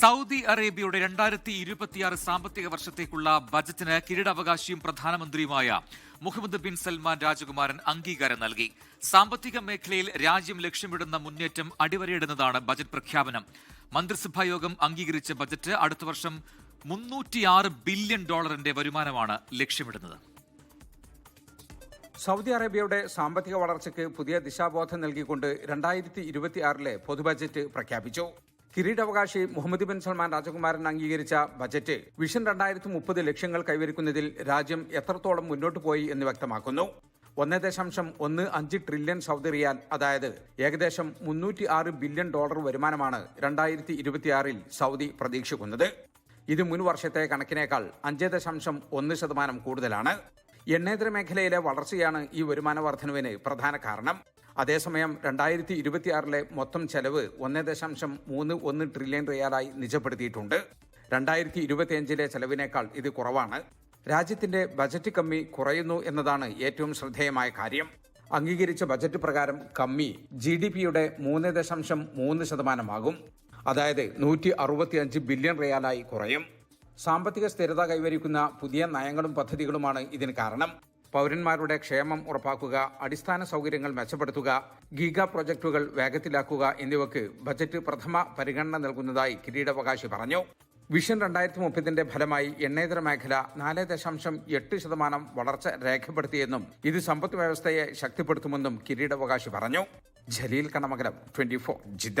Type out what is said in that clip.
Saudi അറേബ്യയുടെ രണ്ടായിരത്തി ഇരുപത്തിയാറ് സാമ്പത്തിക വർഷത്തേക്കുള്ള ബജറ്റിന് കിരീടാവകാശിയും പ്രധാനമന്ത്രിയുമായ മുഹമ്മദ് ബിൻ സൽമാൻ രാജകുമാരൻ അംഗീകാരം നൽകി. സാമ്പത്തിക മേഖലയിൽ രാജ്യം ലക്ഷ്യമിടുന്ന മുന്നേറ്റം അടിവരയിടുന്നതാണ് ബജറ്റ് പ്രഖ്യാപനം. മന്ത്രിസഭാ യോഗം അംഗീകരിച്ച ബജറ്റ് അടുത്ത വർഷം മുന്നൂറ്റിയാറ് ബില്യൺ ഡോളറിന്റെ വരുമാനമാണ് ലക്ഷ്യമിടുന്നത്. സൗദി അറേബ്യയുടെ സാമ്പത്തിക വളർച്ചയ്ക്ക് പുതിയ ദിശാബോധം നൽകിക്കൊണ്ട് രണ്ടായിരത്തി ഇരുപത്തിയാറിലെ പൊതുബജറ്റ് പ്രഖ്യാപിച്ചു. കിരീടാവകാശി മുഹമ്മദ് ബിൻ സൽമാൻ രാജകുമാരൻ അംഗീകരിച്ച ബജറ്റ് വിഷൻ രണ്ടായിരത്തി മുപ്പത് ലക്ഷ്യങ്ങൾ കൈവരിക്കുന്നതിൽ രാജ്യം എത്രത്തോളം മുന്നോട്ട് പോയി എന്ന് വ്യക്തമാക്കുന്നു. ഒന്ന് ദശാംശം ഒന്ന് അഞ്ച് ട്രില്യൺ സൗദി റിയാൽ അതായത് ഏകദേശം മുന്നൂറ്റി ആറ് ബില്യൺ ഡോളർ വരുമാനമാണ് രണ്ടായിരത്തി ഇരുപത്തിയാറിൽ സൗദി പ്രതീക്ഷിക്കുന്നത്. ഇത് മുൻ വർഷത്തെ കണക്കിനേക്കാൾ അഞ്ച് ദശാംശം ഒന്ന് ശതമാനം കൂടുതലാണ്. എണ്ണേതര മേഖലയിലെ വളർച്ചയാണ് ഈ വരുമാന വർധനവിന് പ്രധാന കാരണം. അതേസമയം രണ്ടായിരത്തി ഇരുപത്തിയാറിലെ മൊത്തം ചെലവ് ഒന്ന് ദശാംശം മൂന്ന് ഒന്ന് ട്രില്യൺ റിയാലായി നിജപ്പെടുത്തിയിട്ടുണ്ട്. രണ്ടായിരത്തി ഇരുപത്തിയഞ്ചിലെ ചെലവിനേക്കാൾ ഇത് കുറവാണ്. രാജ്യത്തിന്റെ ബജറ്റ് കമ്മി കുറയുന്നു എന്നതാണ് ഏറ്റവും ശ്രദ്ധേയമായ കാര്യം. അംഗീകരിച്ച ബജറ്റ് പ്രകാരം കമ്മി ജി ഡി പിയുടെ മൂന്ന് ദശാംശം മൂന്ന് ശതമാനമാകും. അതായത് നൂറ്റി അറുപത്തിയഞ്ച് ബില്യൺ റിയാലായി കുറയും. സാമ്പത്തിക സ്ഥിരത കൈവരിക്കുന്ന പുതിയ നയങ്ങളും പദ്ധതികളുമാണ് ഇതിന് കാരണം. പൗരന്മാരുടെ ക്ഷേമം ഉറപ്പാക്കുക അടിസ്ഥാന സൗകര്യങ്ങൾ മെച്ചപ്പെടുത്തുക ഗീഗ പ്രൊജക്ടുകൾ വേഗത്തിലാക്കുക എന്നിവയ്ക്ക് ബജറ്റ് പ്രഥമ പരിഗണന നൽകുന്നതായി കിരീടാവകാശി പറഞ്ഞു. വിഷൻ രണ്ടായിരത്തി മുപ്പതിന്റെ ഫലമായി എണ്ണേതര മേഖല നാല് ദശാംശം എട്ട് ശതമാനം വളർച്ച രേഖപ്പെടുത്തിയെന്നും ഇത് സമ്പദ് വ്യവസ്ഥയെ ശക്തിപ്പെടുത്തുമെന്നും കിരീടാവകാശി പറഞ്ഞു. Jaleel Kanamakalam twenty four Jeddah.